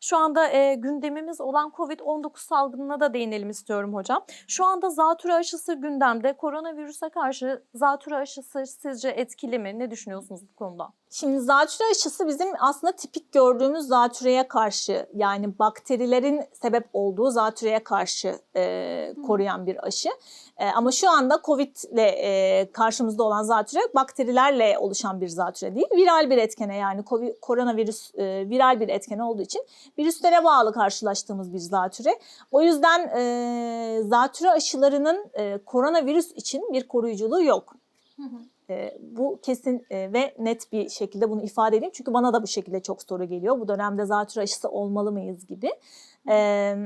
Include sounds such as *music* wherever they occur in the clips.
Şu anda e, gündemimiz olan COVID-19 salgınına da değinelim istiyorum hocam. Şu anda zatürre aşısı gündemde. Koronavirüse karşı zatürre aşısı sizce etkili mi? Ne düşünüyorsunuz bu konuda? Şimdi zatürre aşısı bizim aslında tipik gördüğümüz zatürreye karşı yani bakterilerin sebep olduğu zatürreye karşı e, koruyan bir aşı. E, ama şu anda Covid ile e, karşımızda olan zatürre bakterilerle oluşan bir zatürre değil. Viral bir etkene yani COVID, koronavirüs e, viral bir etkene olduğu için virüslere bağlı karşılaştığımız bir zatürre. O yüzden e, zatürre aşılarının e, koronavirüs için bir koruyuculuğu yok. E, bu kesin e, ve net bir şekilde bunu ifade edeyim. Çünkü bana da bu şekilde çok soru geliyor. Bu dönemde zatürre aşısı olmalı mıyız gibi. E,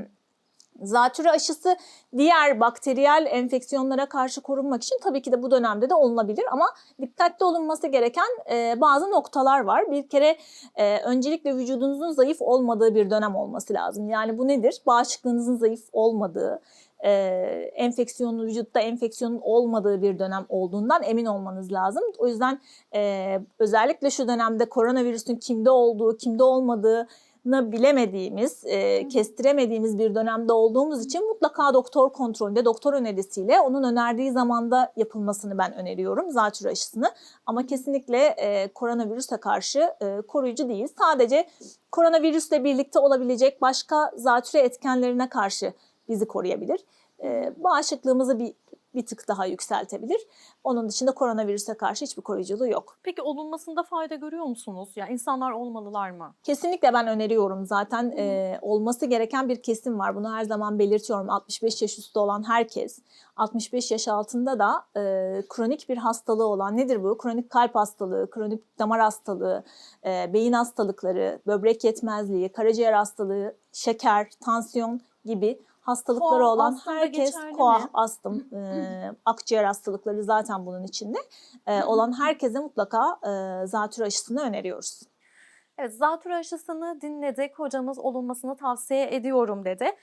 zatürre aşısı diğer bakteriyel enfeksiyonlara karşı korunmak için tabii ki de bu dönemde de olunabilir. Ama dikkatli olunması gereken e, bazı noktalar var. Bir kere e, öncelikle vücudunuzun zayıf olmadığı bir dönem olması lazım. Yani bu nedir? Bağışıklığınızın zayıf olmadığı, e, enfeksiyonun vücutta enfeksiyonun olmadığı bir dönem olduğundan emin olmanız lazım. O yüzden e, özellikle şu dönemde koronavirüsün kimde olduğu, kimde olmadığını bilemediğimiz, e, kestiremediğimiz bir dönemde olduğumuz için mutlaka doktor kontrolünde, doktor önerisiyle onun önerdiği zamanda yapılmasını ben öneriyorum zatürre aşısını. Ama kesinlikle e, koronavirüse karşı e, koruyucu değil. Sadece koronavirüsle birlikte olabilecek başka zatürre etkenlerine karşı bizi koruyabilir. Ee, bağışıklığımızı bir, bir tık daha yükseltebilir. Onun dışında koronavirüse karşı hiçbir koruyuculuğu yok. Peki olunmasında fayda görüyor musunuz? Ya insanlar olmalılar mı? Kesinlikle ben öneriyorum. Zaten e, olması gereken bir kesim var. Bunu her zaman belirtiyorum. 65 yaş üstü olan herkes, 65 yaş altında da e, kronik bir hastalığı olan nedir bu? Kronik kalp hastalığı, kronik damar hastalığı, e, beyin hastalıkları, böbrek yetmezliği, karaciğer hastalığı, şeker, tansiyon gibi hastalıkları Koa olan herkes, koa, mi? astım, *laughs* e, akciğer hastalıkları zaten bunun içinde e, olan herkese mutlaka e, zatürre aşısını öneriyoruz. Evet, zatürre aşısını dinledik. Hocamız olunmasını tavsiye ediyorum dedi.